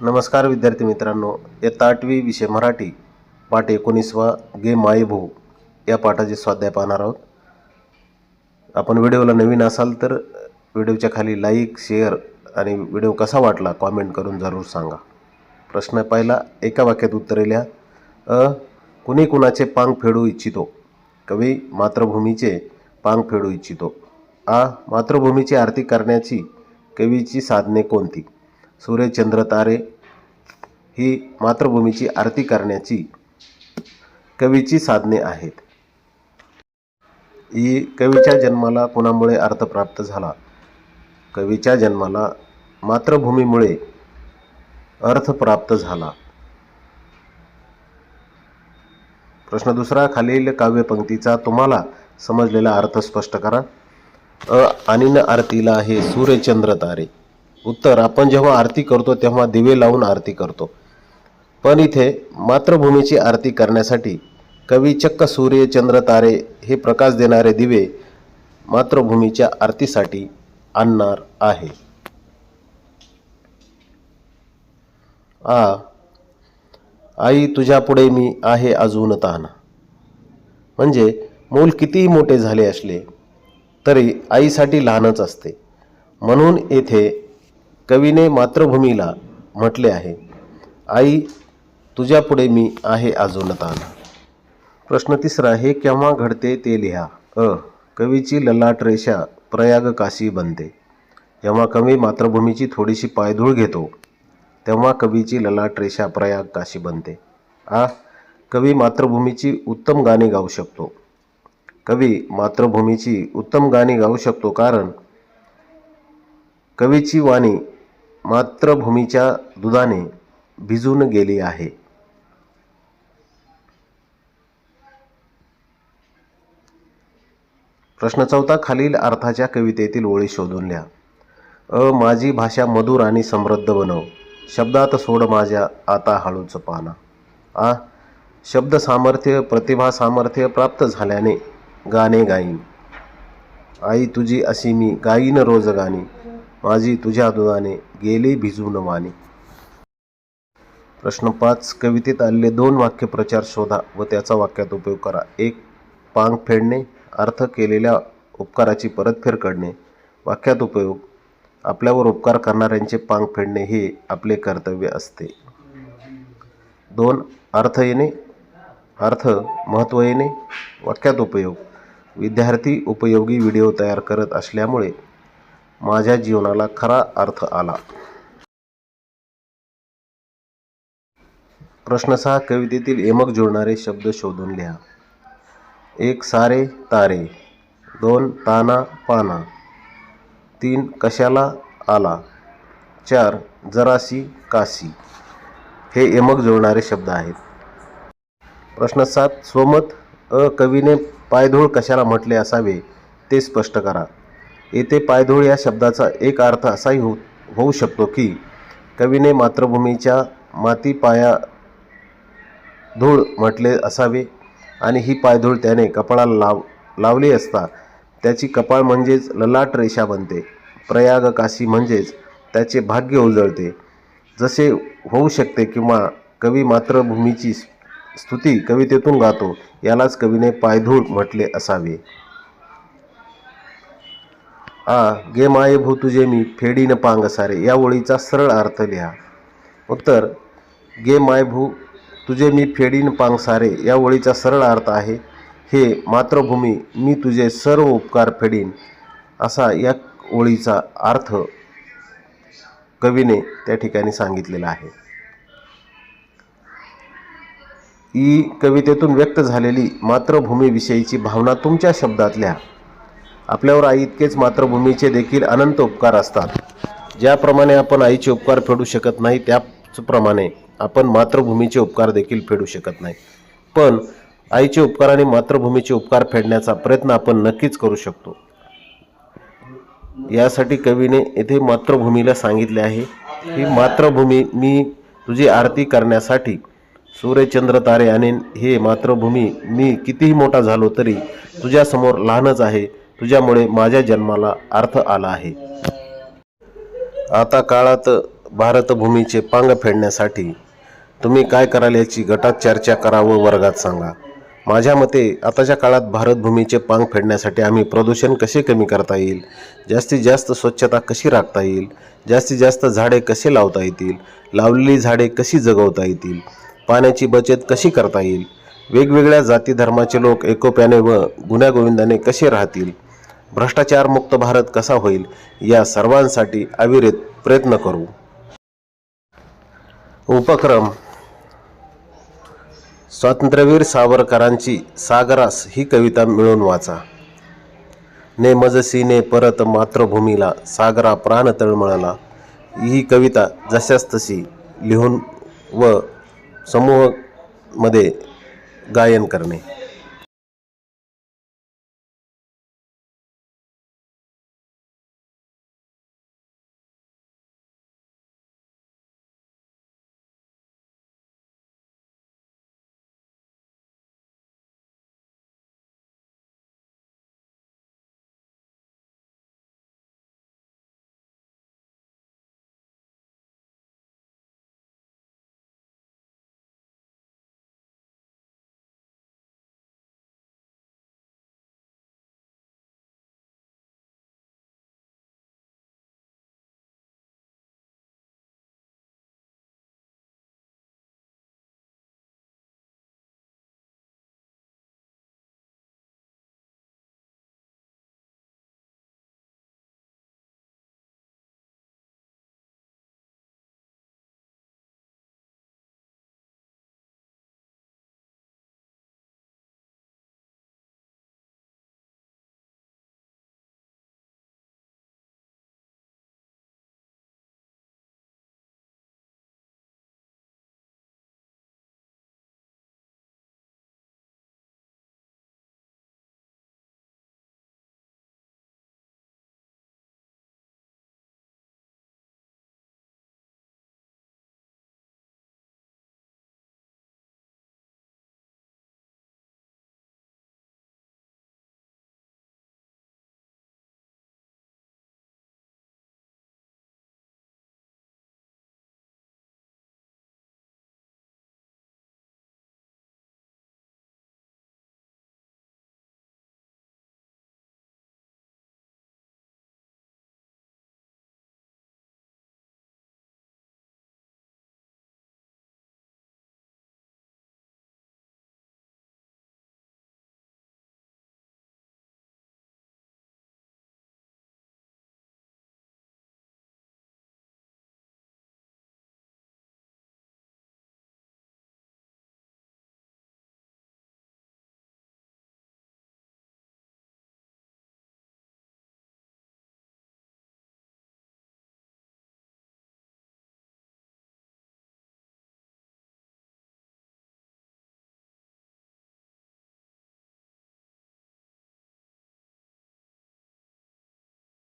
नमस्कार विद्यार्थी मित्रांनो इयत्ता आठवी विषय मराठी पाठ एकोणीसवा गे मायभू या पाठाचे स्वाध्याय पाहणार आहोत. आपण व्हिडिओला नवीन असाल तर व्हिडिओच्या खाली लाईक शेअर आणि व्हिडिओ कसा वाटला कॉमेंट करून जरूर सांगा. प्रश्न पहिला एका वाक्यात उत्तरेल्या अ कुणी कुणाचे पांग फेडू इच्छितो? कवी मातृभूमीचे पांग फेडू इच्छितो. आ मातृभूमीची आरती करण्याची कवीची साधने कोणती? सूर्यचंद्र तारे ही मातृभूमीची आरती करण्याची कवीची साधने आहेत. ही कवीच्या जन्माला कुणामुळे अर्थ प्राप्त झाला? कवीच्या जन्माला मातृभूमीमुळे अर्थ प्राप्त झाला. प्रश्न दुसरा खालील काव्यपंक्तीचा तुम्हाला समजलेला अर्थ स्पष्ट करा. अ आणि न आरतीला आहे सूर्यचंद्र तारे. उत्तर आपण जेव्हा आरती करतो तेव्हा दिवे लावून आरती करतो. पण इथे मातृभूमीची आरती करण्यासाठी कवी चक्क सूर्य चंद्र तारे हे प्रकाश देणारे दिवे मातृभूमीच्या आरतीसाठी आणणार आहे. आ आई तुझ्यापुढे मी आहे अजून ताना म्हणजे मूल कितीही मोठे झाले असले तरी आईसाठी लहानच असते. म्हणून येथे कवीने मातृभूमीला म्हटले आहे. आई तुझ्यापुढे मी आहे अजून ताना प्रश्न तिसरा हे केव्हा घडते ते लिहा. अ कवीची ललाट रेषा प्रयाग काशी बनते. जेव्हा कवी मातृभूमीची थोडीशी पायधूळ घेतो तेव्हा कवीची ललाट रेषा प्रयाग काशी बनते. आ कवी मातृभूमीची उत्तम गाणी गाऊ शकतो. कवी मातृभूमीची उत्तम गाणी गाऊ शकतो कारण कवीची वाणी मातृभूमीच्या दुधाने भिजून गेली आहे. प्रश्न चौथा खालील अर्थाच्या कवितेतील ओळी शोधून लिहा अ माझी भाषा मधुर आणि समृद्ध बनव. शब्दात सोड माझ्या आता हळूच पाना. आ शब्द सामर्थ्य प्रतिभा सामर्थ्य प्राप्त झाल्याने गाणे गाईन. आई तुझी अशी मी गाईन रोज गाणी. माझी तुझ्या दुधाने गेले भिजून वाणी प्रश्न पाच कवितेत आलेले दोन वाक्य प्रचार शोधा व त्याचा वाक्यात उपयोग करा. एक पांग फेडणे अर्थ केलेल्या उपकाराची परतफेड करणे वाक्यात उपयोग आपल्यावर उपकार करणाऱ्यांचे पांग फेडणे हे आपले कर्तव्य असते. दोन अर्थ येणे अर्थ महत्त्व येणे वाक्यात उपयोग विद्यार्थी उपयोगी व्हिडिओ तयार करत असल्यामुळे माझ्या जीवनाला खरा अर्थ आला. प्रश्न सहा कवितेतील एमक जुळणारे शब्द शोधून लिहा. एक सारे तारे. दोन ताना पाना. तीन कशाला आला. चार जरासी कासी. हे यमक जुळणारे शब्द आहेत. प्रश्न सात स्वमत अ कवीने पायधूळ कशाला म्हटले असावे ते स्पष्ट करा. येथे पायधूळ या शब्दाचा एक अर्थ असाही हो होऊ शकतो की कवीने मातृभूमीच्या माती पाया धूळ म्हटले असावे आणि ही पायधूळ त्याने कपाळाला लाव लावली असता त्याची कपाळ म्हणजेच ललाट रेषा बनते. प्रयाग काशी म्हणजेच त्याचे भाग्य उजळते. जसे होऊ शकते किंवा कवी मातृभूमीची स्तुती कवितेतून गातो यालाच कवीने पायधूळ म्हटले असावे. आ गे माये भू तुझे मी फेडीन पांग सारे. या ओळीचा सरळ अर्थ लिहा. उत्तर गे माय भू तुझे मी फेडीन पांग सारे. या ओळीचा सरळ अर्थ आहे हे मातृभूमी मी तुझे सर्व उपकार फेडीन. असा या ओळीचा अर्थ कवीने त्या ठिकाणी सांगितलेला आहे. ही कवितेतून व्यक्त झालेली मातृभूमीविषयीची भावना तुमच्या शब्दात लिहा. आपल्यावर आई इतकेच मातृभूमीचे देखील अनंत उपकार असतात. ज्याप्रमाणे आपण आईचे उपकार फेडू शकत नाही त्याचप्रमाणे आपण मातृभूमीचे उपकार देखील फेडू शकत नाही. पण आईचे उपकार आणि मातृभूमीचे उपकार फेडण्याचा प्रयत्न आपण नक्कीच करू शकतो. यासाठी कवीने येथे मातृभूमीला सांगितले आहे ही मातृभूमी मी तुझी आरती करण्यासाठी सूर्यचंद्र तारे आणि हे मातृभूमी मी कितीही मोठा झालो तरी तुझ्यासमोर लहानच आहे. तुझ्यामुळे माझ्या जन्माला अर्थ आला आहे. आता काळात भारतभूमीचे पांग फेडण्यासाठी तुम्ही काय कराल याची गटात चर्चा करा व वर्गात सांगा. माझ्या मते आताच्या काळात भारतभूमीचे पांग फेडण्यासाठी आम्ही प्रदूषण कसे कमी करता येईल? जास्तीत जास्त स्वच्छता कशी राखता येईल? जास्तीत जास्त झाडे कसे लावता येतील? लावलेली झाडे कशी जगवता येतील? पाण्याची बचत कशी करता येईल? वेगवेगळ्या जाती धर्माचे लोक एकोप्याने व गुण्यागोविंदाने कसे राहतील? भ्रष्टाचारमुक्त भारत कसा होईल या सर्वांसाठी अविरत प्रयत्न करू. उपक्रम. स्वातंत्र्यवीर सावरकरांची सागरास ही कविता मिळून वाचा. ने मजसीने परत मातृभूमीला सागरा प्राण तळमळला. ही कविता जशास तशी लिहून व समूहमध्ये गायन करणे.